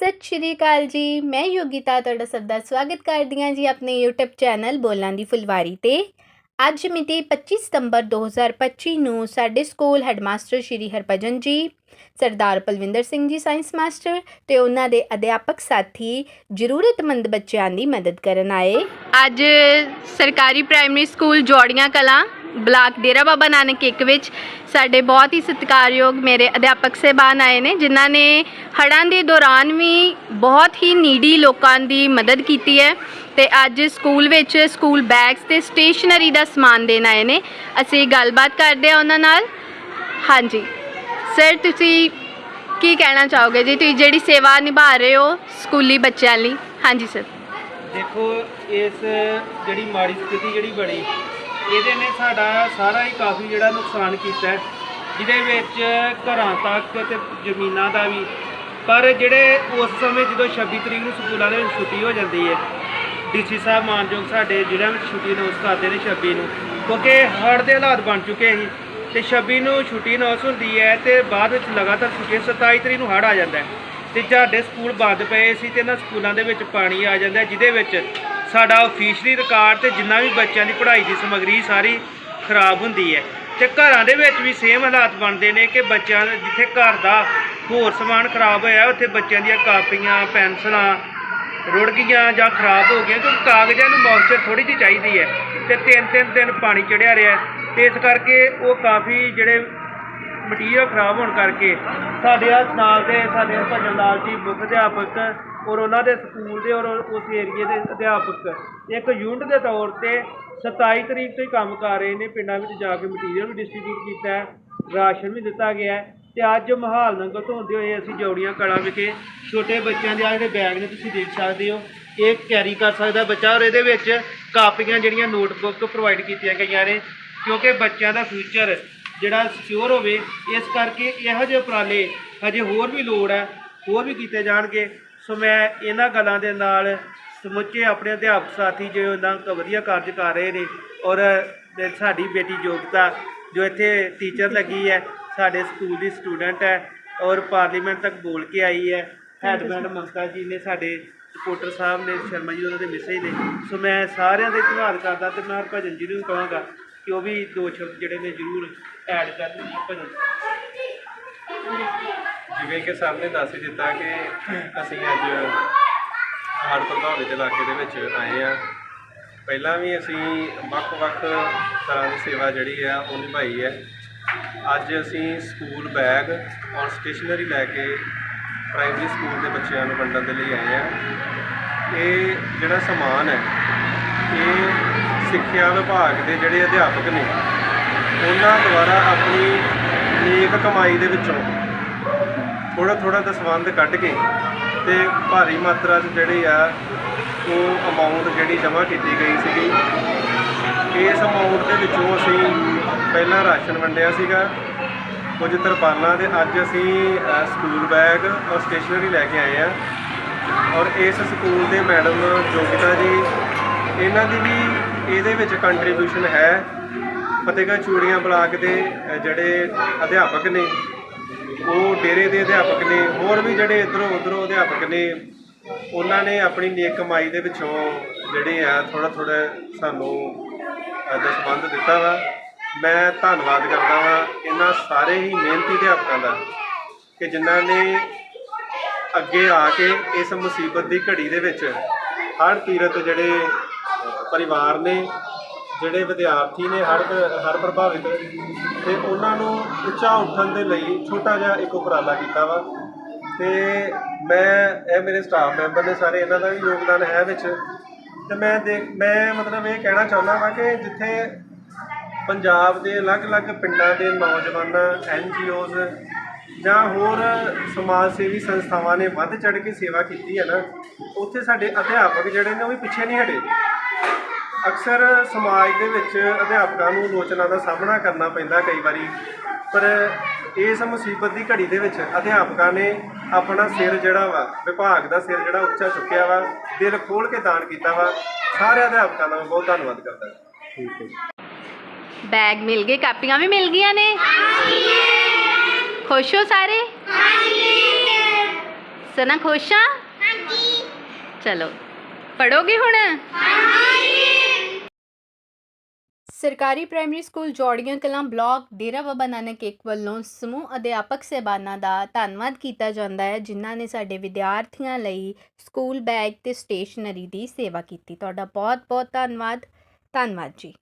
ਸਤਿ ਸ਼੍ਰੀ ਅਕਾਲ ਜੀ। ਮੈਂ ਯੋਗਿਤਾ ਤੁਹਾਡਾ ਸਭ ਦਾ ਸਵਾਗਤ ਕਰਦੀ ਹਾਂ ਜੀ ਆਪਣੇ YouTube ਚੈਨਲ ਬੋਲਾਂ ਦੀ ਫੁਲਵਾਰੀ ਤੇ। ਅੱਜ ਮਿਤੀ 25 ਸਤੰਬਰ 2025 ਨੂੰ ਸਾਡੇ ਸਕੂਲ ਹੈਡਮਾਸਟਰ ਸ਼੍ਰੀ ਹਰਭਜਨ ਜੀ, ਸਰਦਾਰ ਪਲਵਿੰਦਰ ਸਿੰਘ ਜੀ ਸਾਇੰਸ ਮਾਸਟਰ ਤੇ ਉਹਨਾਂ ਦੇ ਅਧਿਆਪਕ ਸਾਥੀ ਜ਼ਰੂਰਤਮੰਦ ਬੱਚਿਆਂ ਦੀ ਮਦਦ ਕਰਨ ਆਏ। ਅੱਜ ਸਰਕਾਰੀ primary school Jodian Kalan block Dera Baba Nanak ਇੱਕ ਵਿੱਚ ਸਾਡੇ ਬਹੁਤ ਹੀ ਸਤਿਕਾਰਯੋਗ ਮੇਰੇ ਅਧਿਆਪਕ ਸਹਿਬਾਨ ਆਏ ਨੇ, ਜਿਨ੍ਹਾਂ ਨੇ ਹੜ੍ਹਾਂ ਦੇ ਦੌਰਾਨ ਵੀ ਬਹੁਤ ਹੀ ਨੀਡੀ ਲੋਕਾਂ ਦੀ ਮਦਦ ਕੀਤੀ ਹੈ ਤੇ ਅੱਜ ਸਕੂਲ ਵਿੱਚ ਸਕੂਲ ਬੈਗਸ ਤੇ ਸਟੇਸ਼ਨਰੀ ਦਾ ਸਮਾਨ ਦੇਣ ਆਏ ਨੇ। ਅਸੀਂ ਗੱਲਬਾਤ ਕਰਦੇ ਹਾਂ ਉਹਨਾਂ ਨਾਲ। ਹਾਂਜੀ। ਸਰ ਤੁਸੀਂ ਕੀ ਕਹਿਣਾ ਚਾਹੋਗੇ? ਜੀ, ਤੁਸੀਂ ਜਿਹੜੀ ਸੇਵਾ ਨਿਭਾ ਰਹੇ ਹੋ ਸਕੂਲੀ ਬੱਚਿਆਂ ਲਈ? ਹਾਂਜੀ ਸਰ ਦੇਖੋ, ਇਸ ਜਿਹੜੀ ਮਾੜੀ ਸਥਿਤੀ ਜਿਹੜੀ ਬਣੀ ਇਹਦੇ ਨੇ ਸਾਡਾ ਸਾਰਾ ਹੀ ਕਾਫੀ ਜਿਹੜਾ ਨੁਕਸਾਨ ਕੀਤਾ ਜਿਹਦੇ ਵਿੱਚ ਘਰਾਂ ਤੱਕ ਤੇ ਜ਼ਮੀਨਾਂ ਦਾ ਵੀ। ਪਰ ਜਿਹੜੇ ਉਸ ਸਮੇਂ ਜਦੋਂ 26 ਤਰੀਕ ਨੂੰ ਸਕੂਲਾਂ ਦੇ ਵਿੱਚ ਛੁੱਟੀ ਹੋ ਜਾਂਦੀ ਹੈ, ਡੀਸੀ ਸਾਹਿਬ ਮਾਨਯੋਗ ਸਾਡੇ ਜਿਹੜਾ ਵਿੱਚ ਛੁੱਟੀ ਅਨਾਉਂਸ ਕਰਦੇ ਨੇ 26 ਨੂੰ, ਕਿਉਂਕਿ ਹੜ੍ਹ ਦੇ ਹਾਲਾਤ ਬਣ ਚੁੱਕੇ ਸੀ ਤੇ 26 ਨੂੰ ਛੁੱਟੀ ਅਨਾਉਂਸ ਹੁੰਦੀ ਹੈ ਤੇ ਬਾਅਦ ਵਿੱਚ ਲਗਾਤਾਰ ਛੁੱਟੀ 27 ਤਰੀਕ ਨੂੰ ਹੜ੍ਹ ਆ ਜਾਂਦਾ ਹੈ। ਤੇ ਸਾਡੇ ਸਕੂਲ ਬੰਦ ਪਏ ਸੀ ਤੇ ਇਹਨਾਂ ਸਕੂਲਾਂ ਦੇ ਵਿੱਚ ਪਾਣੀ ਆ ਜਾਂਦਾ ਜਿਹਦੇ ਵਿੱਚ ਸਾਡਾ ਆਫੀਸ਼ਲੀ ਰਿਕਾਰਡ ਤੇ ਜਿੰਨਾ ਵੀ ਬੱਚਿਆਂ ਦੀ ਪੜ੍ਹਾਈ ਦੀ ਸਮੱਗਰੀ ਸਾਰੀ ਖਰਾਬ ਹੁੰਦੀ ਹੈ। ਤੇ ਘਰਾਂ ਦੇ ਵਿੱਚ ਵੀ ਸੇਮ ਹਾਲਾਤ ਬਣਦੇ ਨੇ ਕਿ ਬੱਚਿਆਂ ਦੇ ਜਿੱਥੇ ਘਰ ਦਾ ਹੋਰ ਸਮਾਨ ਖਰਾਬ ਹੋਇਆ, ਉੱਥੇ ਬੱਚਿਆਂ ਦੀਆਂ ਕਾਪੀਆਂ, ਪੈਨਸਲਾਂ ਰੁੜ ਗਈਆਂ ਜਾਂ ਖਰਾਬ ਹੋ ਗਈਆਂ, ਕਿਉਂਕਿ ਕਾਗਜ਼ਾਂ ਨੂੰ ਮੌਇਸਚਰ ਥੋੜੀ ਜਿਹੀ ਚਾਹੀਦੀ ਹੈ ਤੇ ਤਿੰਨ ਤਿੰਨ ਦਿਨ ਪਾਣੀ ਚੜਿਆ ਰਿਹਾ ਤੇ ਇਸ ਕਰਕੇ ਉਹ ਕਾਫੀ ਜਿਹੜੇ ਮਟੀਰੀਅਲ ਖਰਾਬ ਹੋਣ ਕਰਕੇ ਸਾਡੇ ਹੱਥ ਨਾਲ ਦੇ ਸਾਡੇ ਭਜਨ ਲਾਲ ਜੀ ਮੁੱਖ ਅਧਿਆਪਕ ਔਰ ਉਹਨਾਂ ਦੇ ਸਕੂਲ ਦੇ ਔਰ ਉਸ ਏਰੀਏ ਦੇ ਅਧਿਆਪਕ। ਇੱਕ ਯੂਨਿਟ ਦੇ ਤੌਰ ਤੇ 27 ਤਰੀਕ ਤੋਂ ਹੀ ਕੰਮ ਕਰ ਰਹੇ ਨੇ, ਪਿੰਡਾਂ ਵਿੱਚ ਜਾ ਕੇ ਮਟੀਰੀਅਲ ਵੀ ਡਿਸਟ੍ਰੀਬਿਊਟ ਕੀਤਾ ਹੈ, ਰਾਸ਼ਨ ਵੀ ਦਿੱਤਾ ਗਿਆ ਹੈ ਤੇ ਅੱਜ ਮਹਾਲ ਨੰਗਲ ਤੋਂ ਹੁੰਦੇ ਹੋਏ ਅਸੀਂ ਜੋੜੀਆਂ ਕਲਾਂ ਵਿਖੇ ਛੋਟੇ ਬੱਚਿਆਂ ਦੇ ਆ ਜਿਹੜੇ ਬੈਗ ਨੇ ਤੁਸੀਂ ਦੇਖ ਸਕਦੇ ਹੋ, ਇਹ ਕੈਰੀ ਕਰ ਸਕਦਾ ਬੱਚਾ ਔਰ ਇਹਦੇ ਵਿੱਚ ਕਾਪੀਆਂ ਜਿਹੜੀਆਂ ਨੋਟਬੁੱਕ ਪ੍ਰੋਵਾਈਡ ਕੀਤੀਆਂ ਗਈਆਂ ਨੇ, ਕਿਉਂਕਿ ਬੱਚਿਆਂ ਦਾ ਫਿਊਚਰ ਜਿਹੜਾ ਸਿਕਿਉਰ ਹੋਵੇ, ਇਸ ਕਰਕੇ ਇਹੋ ਜਿਹੇ ਉਪਰਾਲੇ ਹਜੇ ਹੋਰ ਵੀ ਲੋੜ ਹੈ, ਹੋਰ ਵੀ ਕੀਤੇ ਜਾਣਗੇ। ਸੋ ਮੈਂ ਇਹਨਾਂ ਗੱਲਾਂ ਦੇ ਨਾਲ ਸਮੁੱਚੇ ਆਪਣੇ ਅਧਿਆਪਕ ਸਾਥੀ ਜੋ ਇਹਨਾਂ ਵਧੀਆ ਕਾਰਜ ਕਰ ਰਹੇ ਨੇ ਔਰ ਸਾਡੀ ਬੇਟੀ ਯੋਗਤਾ ਜੋ ਇੱਥੇ ਟੀਚਰ ਲੱਗੀ ਹੈ, ਸਾਡੇ ਸਕੂਲ ਦੀ ਸਟੂਡੈਂਟ ਹੈ ਔਰ ਪਾਰਲੀਮੈਂਟ ਤੱਕ ਬੋਲ ਕੇ ਆਈ ਹੈ। ਹੈਡਮੈਨ ਮਮਤਾ ਜੀ ਨੇ ਸਾਡੇ ਸਪੋਰਟਰ ਸਾਹਿਬ ਨੇ, ਸ਼ਰਮਾ ਜੀ ਉਹਨਾਂ ਦੇ ਮਿਸੇ ਨੇ। ਸੋ ਮੈਂ ਸਾਰਿਆਂ ਦੇ ਧੰਨਵਾਦ ਕਰਦਾ ਤੇ ਮੈਂ ਭਜਨ ਜੀ ਨੂੰ ਕਹਾਂਗਾ ਕਿ ਉਹ ਵੀ ਦੋ ਸ਼ਬਦ ਜਿਹੜੇ ਨੇ ਜ਼ਰੂਰ ਐਡ ਕਰਨ। ਭਜਨ। ਜਿਵੇਂ ਕਿ ਸਰ ਨੇ ਦੱਸ ਹੀ ਦਿੱਤਾ ਕਿ ਅਸੀਂ ਅੱਜ ਹੜ੍ਹ ਪ੍ਰਭਾਵਿਤ ਇਲਾਕੇ ਦੇ ਵਿੱਚ ਆਏ ਆ ਪਹਿਲਾਂ ਵੀ ਅਸੀਂ ਵੱਖ-ਵੱਖ ਤਰ੍ਹਾਂ ਦੀ ਸੇਵਾ ਜਿਹੜੀ ਆ ਉਹ ਨਿਭਾਈ ਹੈ। ਅੱਜ ਅਸੀਂ ਸਕੂਲ ਬੈਗ ਔਰ ਸਟੇਸ਼ਨਰੀ ਲੈ ਕੇ ਪ੍ਰਾਇਮਰੀ ਸਕੂਲ ਦੇ ਬੱਚਿਆਂ ਨੂੰ ਵੰਡਣ ਦੇ ਲਈ ਆਏ ਆ ਇਹ ਜਿਹੜਾ ਸਮਾਨ ਹੈ, ਇਹ ਸਿੱਖਿਆ ਵਿਭਾਗ ਦੇ ਜਿਹੜੇ ਅਧਿਆਪਕ ਨੇ, ਉਹਨਾਂ ਦੁਆਰਾ ਆਪਣੀ ਨੇਕ ਕਮਾਈ ਦੇ ਵਿੱਚੋਂ ਥੋੜਾ ਥੋੜਾ ਦਸਵੰਧ ਕੱਢ ਕੇ ਤੇ ਭਾਰੀ ਮਾਤਰਾ 'ਚ ਜਿਹੜੀ ਆ, ਉਹ ਅਮਾਉਂਟ ਜਿਹੜੀ ਜਮ੍ਹਾਂ ਕੀਤੀ ਗਈ ਸੀਗੀ। ਇਸ ਅਮਾਉਂਟ ਦੇ ਵਿੱਚੋਂ ਅਸੀਂ ਪਹਿਲਾਂ ਰਾਸ਼ਨ ਵੰਡਿਆ ਸੀਗਾ। ਕੁਝ ਤਰਪਾਲਾਂ ਤੇ ਅੱਜ ਅਸੀਂ ਸਕੂਲ ਬੈਗ ਔਰ ਸਟੇਸ਼ਨਰੀ ਲੈ ਕੇ ਆਏ ਆ। ਔਰ ਇਸ ਸਕੂਲ ਦੇ ਮੈਡਮ ਜੋਗਿਤਾ ਜੀ, ਇਹਨਾਂ ਦੀ ਵੀ ਇਹਦੇ ਵਿੱਚ ਕੰਟਰੀਬਿਊਸ਼ਨ ਹੈ। ਫਤਿਹਗੜ੍ਹ ਚੂੜੀਆਂ ਬਲਾਕ ਦੇ ਜਿਹੜੇ ਅਧਿਆਪਕ ਨੇ ਉਹ ਡੇਰੇ ਦੇ ਅਧਿਆਪਕ ਨੇ ਹੋਰ ਵੀ ਜਿਹੜੇ ਇਧਰੋਂ ਉਧਰੋਂ ਅਧਿਆਪਕ ਨੇ ਉਹਨਾਂ ਨੇ ਆਪਣੀ ਨੇਕ ਕਮਾਈ ਦੇ ਵਿੱਚੋਂ ਜਿਹੜੇ ਆ ਥੋੜਾ ਥੋੜਾ ਸਾਨੂੰ ਅ, ਦਿੱਤਾ ਵਾ। ਮੈਂ ਧੰਨਵਾਦ ਕਰਦਾ ਵਾਂ ਇਹਨਾਂ ਸਾਰੇ ਹੀ ਮਿਹਨਤੀ ਅਧਿਆਪਕਾਂ ਦਾ ਕਿ ਜਿਨ੍ਹਾਂ ਨੇ ਅੱਗੇ ਆ ਕੇ ਇਸ ਮੁਸੀਬਤ ਦੀ ਘੜੀ ਦੇ ਵਿੱਚ ਹਰ ਪੀੜਤ ਜਿਹੜੇ ਪਰਿਵਾਰ ਨੇ ਜਿਹੜੇ ਵਿਦਿਆਰਥੀ ਨੇ ਹਰ ਹਰ ਪ੍ਰਭਾਵਿਤ ਤੇ ਉਹਨਾਂ ਨੂੰ ਉੱਚਾ ਉੱਠਣ ਦੇ ਲਈ ਛੋਟਾ ਜਿਹਾ ਇੱਕ ਉਪਰਾਲਾ ਕੀਤਾ ਵਾ। ਤੇ ਮੈਂ, ਇਹ ਮੇਰੇ ਸਟਾਫ ਮੈਂਬਰ ਨੇ ਸਾਰੇ ਇਹਨਾਂ ਦਾ ਵੀ ਯੋਗਦਾਨ ਹੈ ਵਿੱਚ। ਤੇ ਮੈਂ ਦੇਖ ਮੈਂ ਮਤਲਬ ਇਹ ਕਹਿਣਾ ਚਾਹੁੰਦਾ ਵਾ ਕਿ ਜਿੱਥੇ ਪੰਜਾਬ ਦੇ ਅਲੱਗ-ਅਲੱਗ ਪਿੰਡਾਂ ਦੇ ਨੌਜਵਾਨਾਂ ਐਨਜੀਓਜ਼ ਜਾਂ ਹੋਰ ਸਮਾਜ ਸੇਵੀ ਸੰਸਥਾਵਾਂ ਨੇ ਵੱਧ ਚੜ੍ਹ ਕੇ ਸੇਵਾ ਕੀਤੀ ਹੈ ਨਾ, ਉੱਥੇ ਸਾਡੇ ਅਧਿਆਪਕ ਜਿਹੜੇ ਨੇ ਉਹ ਵੀ ਪਿੱਛੇ ਨਹੀਂ ਹਟੇ। ਅਕਸਰ ਸਮਾਜ ਦੇ ਵਿੱਚ ਅਧਿਆਪਕਾਂ ਨੂੰ ਲੋਚਨਾ ਦਾ ਸਾਹਮਣਾ ਕਰਨਾ ਪੈਂਦਾ ਕਈ ਵਾਰੀ ਪਰ ਇਸ ਮੁਸੀਬਤ ਦੀ ਘੜੀ ਦੇ ਵਿੱਚ ਅਧਿਆਪਕਾਂ ਨੇ ਆਪਣਾ ਸਿਰ ਜਿਹੜਾ ਵਾ ਵਿਭਾਗ ਦਾ ਸਿਰ ਜਿਹੜਾ ਉੱਚਾ ਚੁੱਕਿਆ ਵਾ ਦਿਲ ਖੋਲ ਕੇ ਦਾਨ ਕੀਤਾ ਵਾ। ਸਾਰੇ ਅਧਿਆਪਕਾਂ ਦਾ ਮੈਂ ਬਹੁਤ ਧੰਨਵਾਦ ਕਰਦਾ ਠੀਕ ਹੈ ਬੈਗ ਮਿਲ ਗਏ ਕਾਪੀਆਂ ਵੀ ਮਿਲ ਗਈਆਂ ਨੇ? ਖੁਸ਼ ਹੋ ਸਾਰੇ? ਸਨਾ ਖੁਸ਼ ਆ? ਹਾਂਜੀ। ਚਲੋ ਪੜੋਗੇ ਹੁਣ? ਸਰਕਾਰੀ primary school Jodian Kalan block Dera Baba Nanak ਏਕ ਵੱਲੋਂ ਸਮੂਹ ਅਧਿਆਪਕ ਸਹਿਬਾਨਾਂ ਦਾ ਧੰਨਵਾਦ ਕੀਤਾ ਜਾਂਦਾ ਹੈ, ਜਿਨ੍ਹਾਂ ਨੇ ਸਾਡੇ ਵਿਦਿਆਰਥੀਆਂ ਲਈ ਸਕੂਲ ਬੈਗ ਤੇ ਸਟੇਸ਼ਨਰੀ ਦੀ ਸੇਵਾ ਕੀਤੀ। ਤੁਹਾਡਾ ਬਹੁਤ ਬਹੁਤ ਧੰਨਵਾਦ। ਧੰਨਵਾਦ ਜੀ।